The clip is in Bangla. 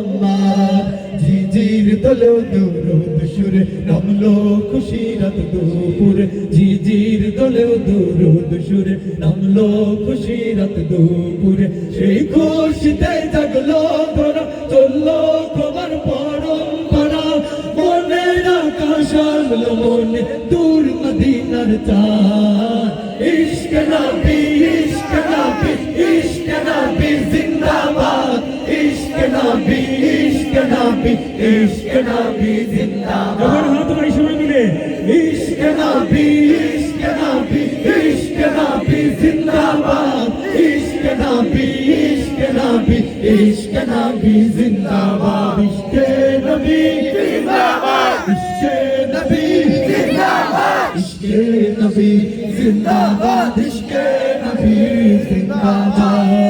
মোহাম্মদ ঝিঝির নামলো খুশিরাত দুপুরে। সুরে নামলো খুশিরাত দুপুরে। দূর মদিনার নবী ইশক নবী নবী ইশক নবী ইশক নবী জিন্দাবাদ। এবার হাত ভাই সবাই মিলে। ইশক নবী ইশক নবী ইশক নবী জিন্দাবাদ। ইশক নবী ইশক নবী ইশক নবী জিন্দাবাদ। ইশক নবী জিন্দাবাদ। ইশক নবী জিন্দাবাদ। ইশক নবী জিন্দাবাদ। ইশক নবী জিন্দাবাদ